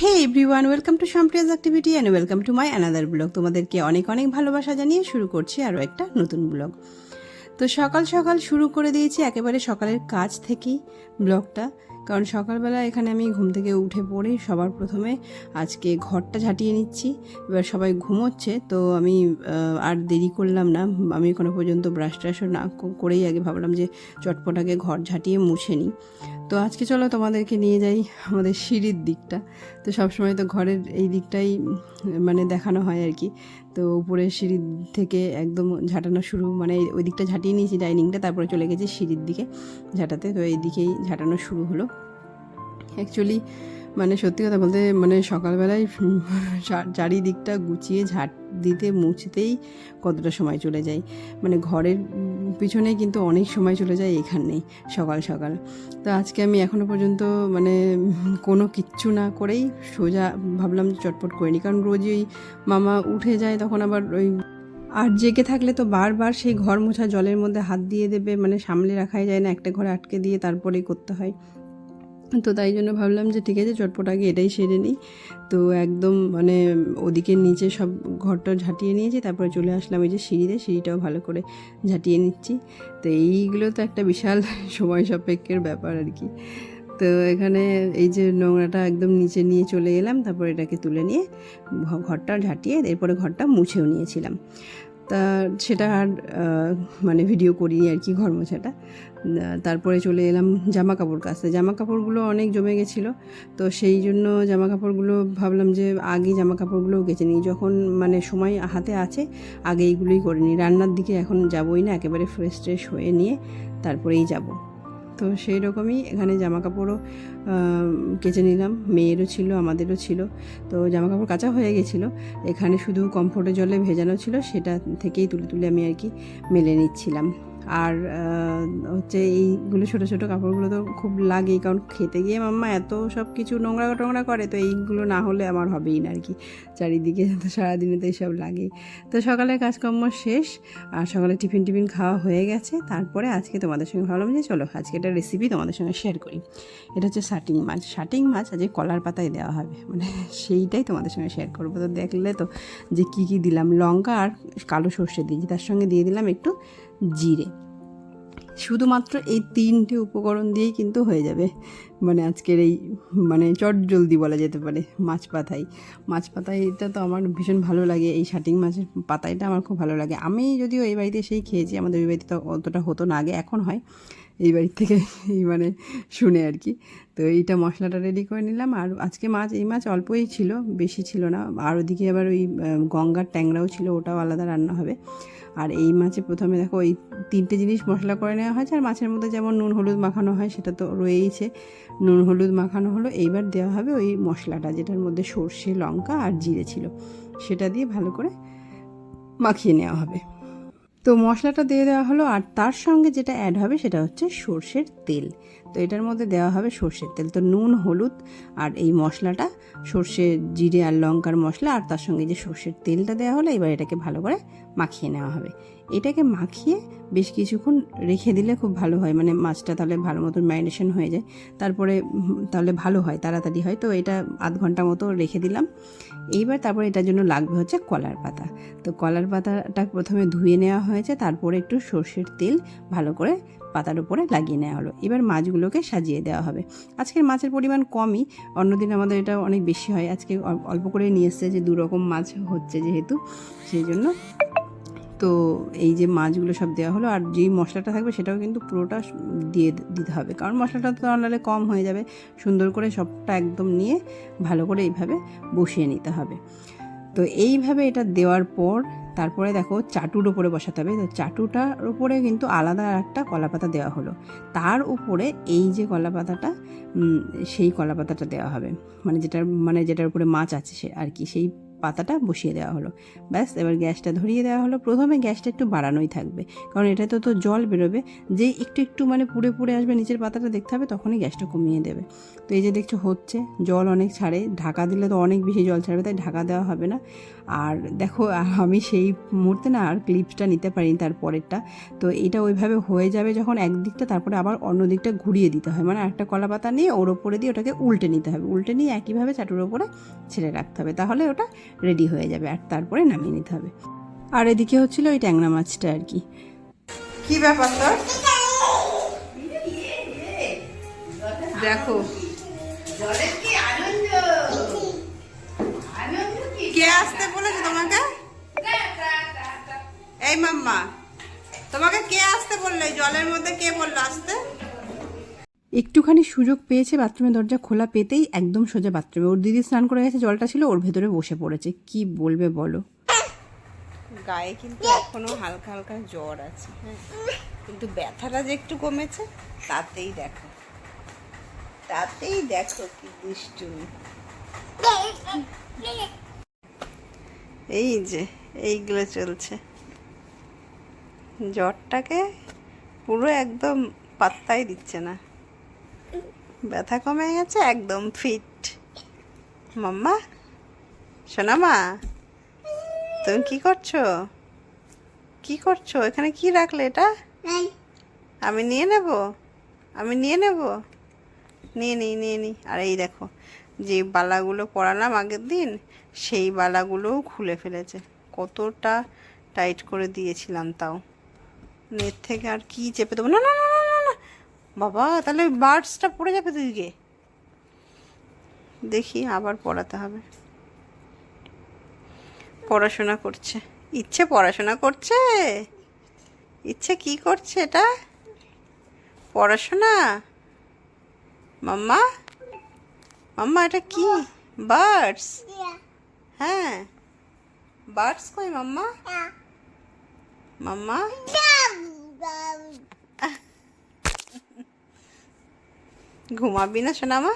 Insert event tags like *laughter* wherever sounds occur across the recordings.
Hey everyone welcome to Shampriya's activity and welcome to my another blog তোমাদেরকে অনেক অনেক ভালোবাসা জানিয়ে শুরু করছি আরও একটা নতুন ব্লগ তো সকাল সকাল শুরু করে দিয়েছি একেবারে সকালের কাজ থেকেই ব্লগটা কারণ সকালবেলা এখানে আমি ঘুম থেকে উঠে পড়ে সবার প্রথমে আজকে ঘরটা ঝাঁটিয়ে নিচ্ছি। এবার সবাই ঘুমোচ্ছে, তো আমি আর দেরি করলাম না। আমি এখনও পর্যন্ত ব্রাশ ট্রাশও না করেই আগে ভাবলাম যে চটপটাকে ঘর ঝাঁটিয়ে মুছে নিই। তো আজকে চলো তোমাদেরকে নিয়ে যাই আমাদের সিঁড়ির দিকটা। তো সবসময় তো ঘরের এই দিকটাই মানে দেখানো হয় আর কি। তো উপরের সিঁড়ির থেকে একদম ঝাঁটানো শুরু মানে ওই দিকটা ঝাঁটিয়ে নিয়েছি ডাইনিংটা, তারপরে চলে গেছি সিঁড়ির দিকে ঝাঁটাতে। তো এই দিকেই ঝাঁটানো শুরু হলো। অ্যাকচুয়ালি মানে সত্যি কথা বলতে মানে সকালবেলায় *laughs* চারিদিকটা গুছিয়ে ঝাঁট দিতে, মুছতেই কতটা সময় চলে যায়। মানে ঘরের পিছনে কিন্তু অনেক সময় চলে যায় এখানেই সকাল সকাল। তো আজকে আমি এখনও পর্যন্ত মানে কোনো কিচ্ছু না করেই সোজা ভাবলাম চটপট করে নিই কারণ রোজই ওই মামা উঠে যায়, তখন আবার ওই আর জেগে থাকলে তো বারবার সেই ঘর মোছা জলের মধ্যে হাত দিয়ে দেবে মানে সামলে রাখাই যায় না, একটা ঘরে আটকে দিয়ে তারপরেই করতে হয়। তো তাই জন্য ভাবলাম যে ঠিক আছে, চটপট আগে এটাই সেরে নিই। তো একদম মানে ওদিকে নিচে সব ঘরটা ঝাঁটিয়ে নিয়েছি, তারপরে চলে আসলাম এই যে সিঁড়িতে, সিঁড়িটাও ভালো করে ঝাঁটিয়ে নিচ্ছি। তো এইগুলো তো একটা বিশাল *laughs* সময় সাপেক্ষের ব্যাপার আর কি। তো এখানে এই যে নোংরাটা একদম নিচে নিয়ে চলে এলাম, তারপর এটাকে তুলে নিয়ে ঘরটা ঝাঁটিয়ে, এরপরে ঘরটা মুছেও নিয়েছিলাম। তা সেটা আর মানে ভিডিও করিনি আর কি ঘর মোছাটা। তারপরে চলে এলাম জামা কাপড় কাচতে। জামা কাপড়গুলো অনেক জমে গেছিল, তো সেই জন্য জামা কাপড়গুলো ভাবলাম যে আগে জামা কাপড়গুলোও কেচে নিই। যখন মানে সময় হাতে আছে, আগে এইগুলোই করে নিই। রান্নার দিকে এখন যাবই না, একেবারে ফ্রেশ ট্রেশ হয়ে নিয়ে তারপরেই যাব। তো সেই রকমই এখানে জামা কাপড়ও কেচে নিলাম। মেয়েরও ছিল, আমাদেরও ছিল। তো জামা কাপড় কাঁচা হয়ে গেছিল। এখানে শুধু কমফোর্টের জলে ভেজানো ছিল, সেটা থেকেই তুলে তুলে আমি আর কি মেলে নিচ্ছিলাম। আর হচ্ছে এইগুলো ছোটো ছোটো কাপড়গুলো তো খুব লাগেই, কারণ খেতে গিয়ে মাম্মা এত সব কিছু নোংরা টোংরা করে, তো এইগুলো না হলে আমার হবেই না আর কি চারিদিকে তো সারাদিনে তো এইসব লাগেই। তো সকালের কাজকর্ম শেষ, আর সকালে টিফিন টিফিন খাওয়া হয়ে গেছে। তারপরে আজকে তোমাদের সঙ্গে ভাবলাম যে চলো আজকে একটা রেসিপি তোমাদের সঙ্গে শেয়ার করি। এটা হচ্ছে শাটিং মাছ। শাটিং মাছ আজকে কলার পাতায় দেওয়া হবে। মানে সেইটাই তোমাদের সঙ্গে শেয়ার করব। তো দেখলে তো যে কী কী দিলাম, লঙ্কা আর কালো সর্ষে দিয়েছি। তার সঙ্গে দিয়ে দিলাম একটু জিরে। শুধুমাত্র এই তিনটে উপকরণ দিয়েই কিন্তু হয়ে যাবে। মানে আজকের এই মানে চট জলদি বলা যেতে পারে, মাছ পাতাই। মাছ পাতাইটা তো আমার ভীষণ ভালো লাগে, এই শাটিং মাছের পাতাইটা আমার খুব ভালো লাগে। আমি যদিও এই বাড়িতে সেই খেয়েছি, আমাদের ওই বাড়িতে তো অতটা হতো না আগে, এখন হয়। এই বাড়ির থেকে *laughs* এই মানে শুনে আর কি। তো এইটা মশলাটা রেডি করে নিলাম, আর আজকে মাছ, এই মাছ অল্পই ছিল, বেশি ছিল না। আর ওদিকে আবার ওই গঙ্গার ট্যাংরাও ছিল, ওটাও আলাদা রান্না হবে। আর এই মাছে প্রথমে দেখো ওই তিনটে জিনিস মশলা করে নেওয়া হয়েছে, আর মাছের মধ্যে যেমন নুন হলুদ মাখানো হয় সেটা তো রয়েইছে। নুন হলুদ মাখানো হলো, এইবার দেওয়া হবে ওই মশলাটা যেটার মধ্যে সর্ষে, লঙ্কা আর জিরে ছিল, সেটা দিয়ে ভালো করে মাখিয়ে নেওয়া হবে। তো মশলাটা দিয়ে দেওয়া হলো, আর তার সঙ্গে যেটা অ্যাড হবে সেটা হচ্ছে সর্ষের তেল। তো এটার মধ্যে দেওয়া হবে সর্ষের তেল। তো নুন, হলুদ আর এই মশলাটা, সর্ষে জিরে আর লঙ্কার মশলা আর তার সঙ্গে যে সর্ষের তেলটা দেওয়া হলো, এবার এটাকে ভালো করে মাখিয়ে নেওয়া হবে। এটাকে মাখিয়ে বেশ কিছুক্ষণ রেখে দিলে খুব ভালো হয়। মানে মাছটা তাহলে ভালো মতন ম্যারিনেশন হয়ে যায়। তারপরে তাহলে ভালো হয়, তাড়াতাড়ি হয়। তো এটা আধ ঘণ্টা মতো রেখে দিলাম। এইবার তারপরে এটার জন্য লাগবে হচ্ছে কলার পাতা। তো কলার পাতাটা প্রথমে ধুয়ে নেওয়া হয়েছে, তারপরে একটু সর্ষের তেল ভালো করে পাতার উপরে লাগিয়ে নেওয়া হলো। এবার মাছগুলোকে সাজিয়ে দেওয়া হবে। আজকের মাছের পরিমাণ কমই, অন্যদিন আমাদের এটা অনেক বেশি হয়। আজকে অল্প করে নিয়ে এসছে যে দু রকম মাছ হচ্ছে যেহেতু, সেই জন্য তো এই যে মাছগুলো সব দেওয়া হলো আর যেই মশলাটা থাকবে সেটাও কিন্তু পুরোটা দিয়ে দিতে হবে। কারণ মশলাটা তো নাহলে কম হয়ে যাবে। সুন্দর করে সবটা একদম নিয়ে ভালো করে এইভাবে বসিয়ে নিতে হবে। তো এইভাবে এটা দেওয়ার পর তারপরে দেখো চাটুর ওপরে বসাতে হবে। তো চাটুটার উপরে কিন্তু আলাদা একটা কলাপাতা দেওয়া হলো। তার উপরে এই যে কলাপাতাটা উম, সেই কলাপাতাটা দেওয়া হবে। মানে যেটার মানে যেটার উপরে মাছ আছে সে আর কি সেই পাতাটা বসিয়ে দেওয়া হলো। ব্যাস, এবার গ্যাসটা ধরিয়ে দেওয়া হলো। প্রথমে গ্যাসটা একটু বাড়ানোই থাকবে। কারণ এটাতে তো জল বেরোবে। যেই একটু একটু মানে পুড়ে পুড়ে আসবে নিচের পাতাটা দেখতে হবে, তখনই গ্যাসটা কমিয়ে দেবে। তো এই যে দেখছ, হচ্ছে। জল অনেক ছাড়ে। ঢাকা দিলে তো অনেক বেশি জল ছাড়বে, তাই ঢাকা দেওয়া হবে না। আর দেখো আমি সেই মুহূর্তে না আর ক্লিপসটা নিতে পারিনি তার পরেরটা। তো এটা ওইভাবে হয়ে যাবে যখন একদিকটা তারপরে আবার অন্য দিকটা ঘুরিয়ে দিতে হয়। মানে একটা কলা পাতা নিয়ে ওর ওপরে দিয়ে ওটাকে উল্টে নিতে হবে। উল্টে নিয়ে একইভাবে চাটুর ওপরে ছেড়ে রাখতে হবে। তাহলে ওটা রেডি হয়ে যাবে আর তারপরে নামিয়ে নিতে হবে। আর এদিকে হচ্ছিল ওই ট্যাংরা মাছটা আর কি। কি ব্যাপার তোর? দেখো জলের কি আসতে বলেছে তোমাকে? এই মাম্মা তোমাকে কে আসতে বলল? জলের মধ্যে কে বলল আসতে? একটুখানি সুযোগ পেয়েছে বাথরুমের দরজা খোলা পেতেই একদম সোজা বাথরুমে। ওর দিদি স্নান করে গেছে জলটা ছিল ওর ভেতরে বসে পড়েছে। কি বলবে বলো? গায়ে কিন্তু এখনও হালকা হালকা জ্বর আছে হ্যাঁ। কিন্তু ব্যথাটা যে একটু কমেছে তাতেই দেখো। তাতেই দেখো কি দুষ্টুমি। এই যে এইগুলো চলছে। জ্বরটাকে পুরো একদম পাত্তাই দিচ্ছে না। ব্যথা কমে গেছে একদম ফিট। মাম্মা শোনা মা তুমি কি করছ? কি করছ? এখানে কি রাখলে এটা? আমি নিয়ে নেব? আমি নিয়ে নেব? নিয়ে নিই নিয়ে নিই আর এই দেখো যে বালাগুলো পরালাম আগের দিন, সেই বালাগুলোও খুলে ফেলেছে। কতটা টাইট করে দিয়েছিলাম তাও। নেট থেকে আর কি চেপে দেবো? না না না না না বাবা, তাহলে ওই বার্ডসটা পড়ে যাবে দুদিকে। দেখি আবার পড়াতে হবে। পড়াশোনা করছে। ইচ্ছে পড়াশোনা করছে? ইচ্ছে কি করছে এটা? পড়াশোনা? মাম্মা? মাম্মা এটা কি? বার্ডস। হ্যাঁ। বার্ডস কই মাম্মা? মাম্মা? ঘুমাবি না সোনামা?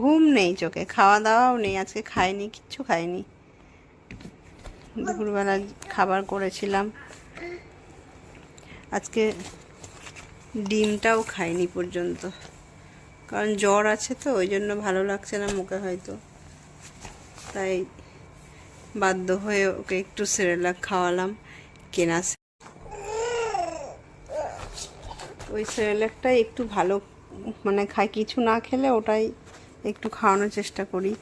ঘুম নেই চোখে খাওয়া দাওয়াও নেই আজকে খাইনি কিচ্ছু খাইনি। দুপুরবেলা খাবার করেছিলাম। আজকে ডিমটাও খাইনি পর্যন্ত। কারণ জ্বর আছে তো, ওই জন্য ভালো লাগছে না মুখে হয়তো। তাই বাধ্য হয়ে ওকে একটু সেরেলাক খাওয়ালাম, কেনা ওই সেরেলাকটাই একটু ভালো মানে খাই, কিছু না খেলে ওটাই একটু খাওয়ানোর চেষ্টা করি।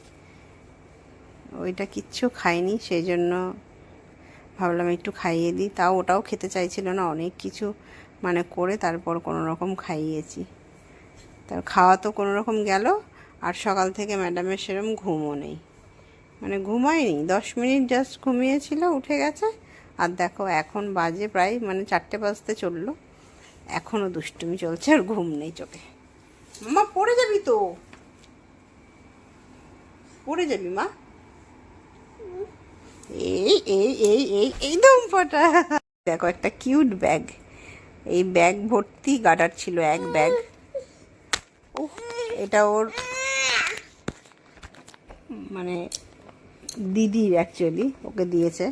ওইটা কিচ্ছু খাইনি, সেই জন্য ভাবলাম একটু খাইয়ে দিই। তাও ওটাও খেতে চাইছিল না, অনেক কিছু মানে করে তারপর কোনো রকম খাইয়েছি। তার খাওয়া তো কোনো রকম গেল, আর সকাল থেকে ম্যাডামের সেরম ঘুমও নেই। মানে ঘুমায়নি, দশ মিনিট জাস্ট ঘুমিয়েছিল, উঠে গেছে। আর দেখো, এখন বাজে প্রায় মানে চারটে বাজতে চলল। এখনও দুষ্টুমি চলছে, আর ঘুম নেই চোখে। মা, পড়ে যাবি তো? পড়ে যাবি মা? এই এই এই এই এই দমপটা দেখো, একটা কিউট ব্যাগ এই ব্যাগ ভর্তি গাডার ছিল, এক ব্যাগ ও এটা ওর মানে দিদির অ্যাকচুয়ালি ওকে দিয়েছে।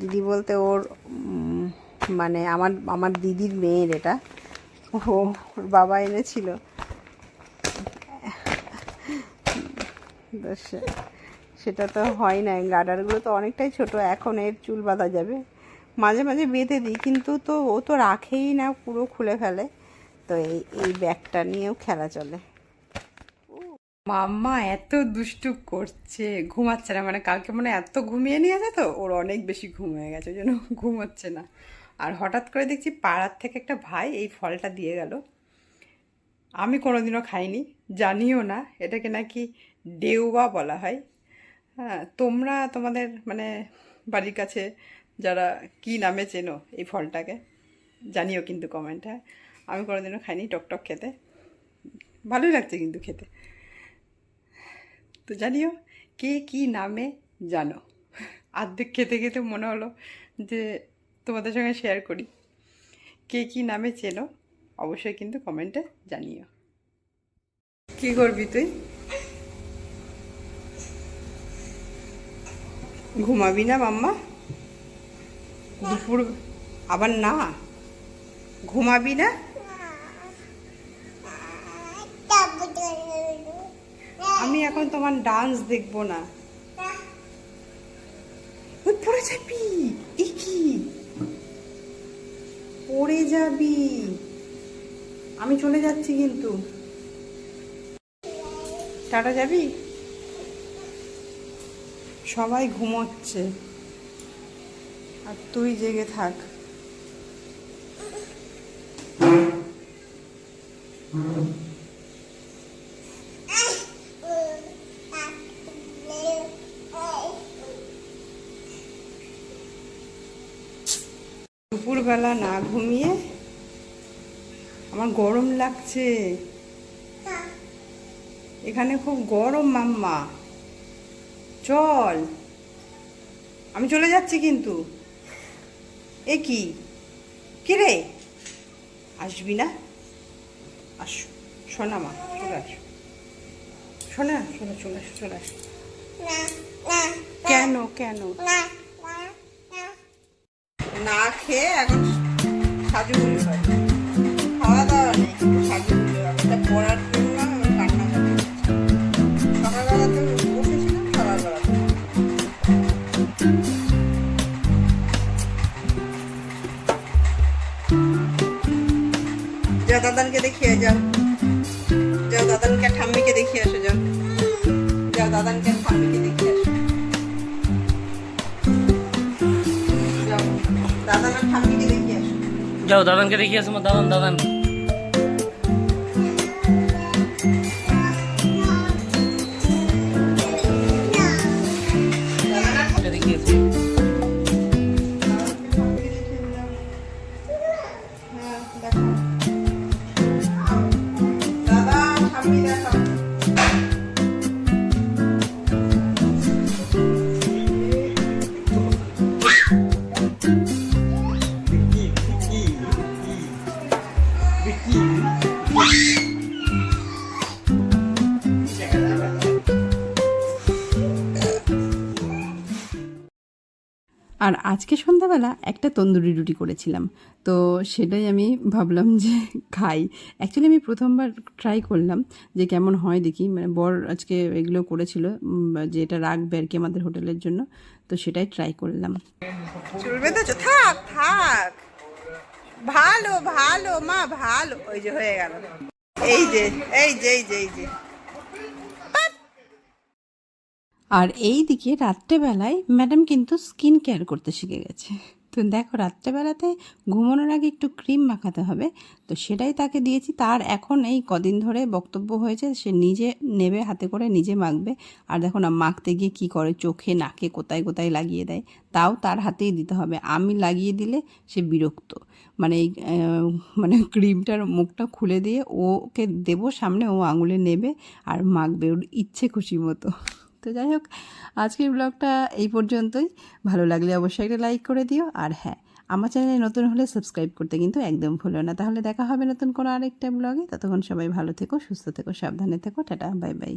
দিদি বলতে ওর মানে আমার আমার দিদির মেয়ের এটা। ও, ওর বাবা এনেছিল। সেটা তো হয় না গার্ডারগুলো তো অনেকটাই ছোট, এখন এর চুল বাঁধা যাবে। মাঝে মাঝে বেঁধে দিই, কিন্তু তো ও তো রাখেই না, পুরো খুলে ফেলে। তো এই এই ব্যাগটা নিয়েও খেলা চলে। মাম্মা এত দুষ্টু করছে, ঘুমাচ্ছে না মানে কালকে মানে এত ঘুমিয়ে নিয়েছে তো, ওর অনেক বেশি ঘুম হয়ে গেছে, ওই জন্য *laughs* ঘুমোচ্ছে না। আর হঠাৎ করে দেখছি পাড়ার থেকে একটা ভাই এই ফলটা দিয়ে গেল। আমি কোনোদিনও খাইনি, জানিও না, এটাকে নাকি ডেউবা বলা হয়। হ্যাঁ তোমরা তোমাদের মানে বাড়ির কাছে যারা কি নামে চেনো এই ফলটাকে, জানিও কিন্তু কমেন্টে আমি কোনোদিনও খাইনি, টকটক খেতে। ভালোই লাগছে কিন্তু খেতে। তো জানিও, কে কি নামে জানো? আর্ধেক খেতে খেতে মনে হলো যে তোমাদের সঙ্গে শেয়ার করি। কে কি নামে চেনো? অবশ্যই কিন্তু কমেন্টে জানিও। কি করবি তুই? ঘুমাবি না মাম্মা? দুপুর আবার না? ঘুমাবি না? এখন তোমার ডান্স দেখব না। পড়ে যাবি? কি? পড়ে যাবি। আমি চলে যাচ্ছি কিন্তু। টাটা, যাবি? সবাই ঘুমোচ্ছে। আর তুই জেগে থাক। দুপুরবেলা না ঘুমিয়ে আমার গরম লাগছে। এখানে খুব গরম মাম্মা। চল। আমি চলে যাচ্ছি কিন্তু। এ কি? কি রে? আসবি না? আস শোনা মা চলে আস। শোনা শোনা চলে আস চলে আস। কেন কেন? না খেয়ে এখন সাজুগুজু হয়। খাওয়া দাওয়া নেই সাজুগুজু হবে। এটা পড়ার জন্য আমি কান্না করছি সকালবেলা তো বসেছিলাম সকালবেলা তো। যাও দাদানকে দেখিয়ে যাও। যাও দাদানকে ঠাম্মিকে দেখিয়ে আসো, যাও। যাও দাদানকে ঠাম্মিকে দেখিয়ে যাও দাদানকে দেখিয়ে আসো দাদান দাদান। আর আজকে সন্ধ্যাবেলা একটা তন্দুরি রুটি করেছিলাম। তো সেটাই আমি ভাবলাম যে খাই। অ্যাকচুয়ালি আমি প্রথমবার ট্রাই করলাম যে কেমন হয় দেখি। মানে বর আজকে এগুলো করেছিল যে এটা রাখবে আর কি আমাদের হোটেলের জন্য। তো সেটাই ট্রাই করলাম। চলবে তো থাক থাক। ভালো ভালো, মা, ভালো। ওই যে হয়ে গেল। এই যে এই যে এই যে এই যে। আর এই দিকে রাত্রেবেলায় ম্যাডাম কিন্তু স্কিন কেয়ার করতে শিখে গেছে। তো দেখো, রাত্রেবেলাতে ঘুমানোর আগে একটু ক্রিম মাখাতে হবে। তো সেটাই তাকে দিয়েছি। তার এখন এই কদিন ধরে বক্তব্য হয়েছে, সে নিজে নেবে, হাতে করে নিজে মাখবে। আর দেখো না, মাখতে গিয়ে কি করে, চোখে, নাকে কোথায় কোথায় লাগিয়ে দেয়? তাও তার হাতেই দিতে হবে। আমি লাগিয়ে দিলে সে বিরক্ত। মানে এই মানে ক্রিমটার মুখটা খুলে দিয়ে ওকে দেবো, সামনে ও আঙুলে নেবে আর মাখবে ওর ইচ্ছে খুশি মতো। তো যাই হোক, আজকের ব্লগটা এই পর্যন্তই। ভালো লাগলে অবশ্যই একটা লাইক করে দিও। আর হ্যাঁ আমার চ্যানেলে নতুন হলে সাবস্ক্রাইব করতে কিন্তু একদম ভুলো না। তাহলে দেখা হবে নতুন কোনো আরেকটা ব্লগে। ততক্ষণ সবাই ভালো থেকো, সুস্থ থেকো, সাবধানে থেকো। Tata, bye bye.